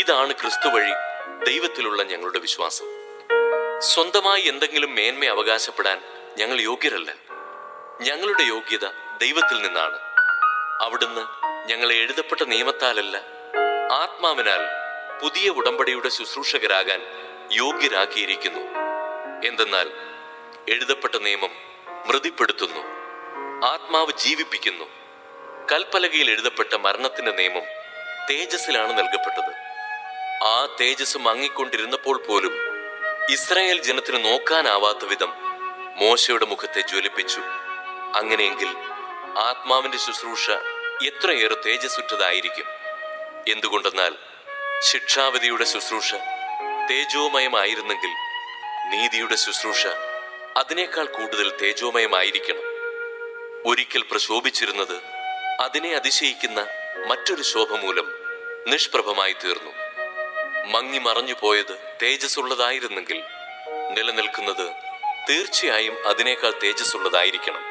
ഇതാണ് ക്രിസ്തു വഴി ദൈവത്തിലുള്ള ഞങ്ങളുടെ വിശ്വാസം. സ്വന്തമായി എന്തെങ്കിലും മേന്മ അവകാശപ്പെടാൻ ഞങ്ങൾ യോഗ്യരല്ല. ഞങ്ങളുടെ യോഗ്യത ദൈവത്തിൽ നിന്നാണ്. അവിടുന്ന് ഞങ്ങളെ എഴുതപ്പെട്ട നിയമത്താലല്ല ആത്മാവിനാൽ പുതിയ ഉടമ്പടിയുടെ ശുശ്രൂഷകരാകാൻ യോഗ്യരാക്കിയിരിക്കുന്നു. എന്തെന്നാൽ എഴുതപ്പെട്ട നിയമം മൃതിപ്പെടുത്തുന്നു ആത്മാവ് ജീവിപ്പിക്കുന്നു. കൽപ്പലകയിൽ എഴുതപ്പെട്ട മരണത്തിന്റെ നിയമം തേജസ്സിലാണ് നൽകപ്പെട്ടത്. ആ തേജസ് മങ്ങിക്കൊണ്ടിരുന്നപ്പോൾ പോലും ഇസ്രായേൽ ജനത്തിന് നോക്കാനാവാത്ത വിധം മോശയുടെ മുഖത്തെ ജ്വലിപ്പിച്ചു. അങ്ങനെയെങ്കിൽ ആത്മാവിന്റെ ശുശ്രൂഷ എത്രയേറെ തേജസ്സുറ്റതായിരിക്കും? എന്തുകൊണ്ടെന്നാൽ ശിക്ഷാവിധിയുടെ ശുശ്രൂഷ തേജോമയമായിരുന്നെങ്കിൽ നീതിയുടെ ശുശ്രൂഷ അതിനേക്കാൾ കൂടുതൽ തേജോമയമായിരിക്കണം. ഒരിക്കൽ പ്രശോഭിച്ചിരുന്നത് അതിനെ അതിശയിക്കുന്ന മറ്റൊരു ശോഭ മൂലം നിഷ്പ്രഭമായി തീർന്നു മങ്ങി മറഞ്ഞു പോയത് തേജസ്സുള്ളതായിരുന്നെങ്കിൽ നിലനിൽക്കുന്നത് തീർച്ചയായും അതിനേക്കാൾ തേജസ്സുള്ളതായിരിക്കണം.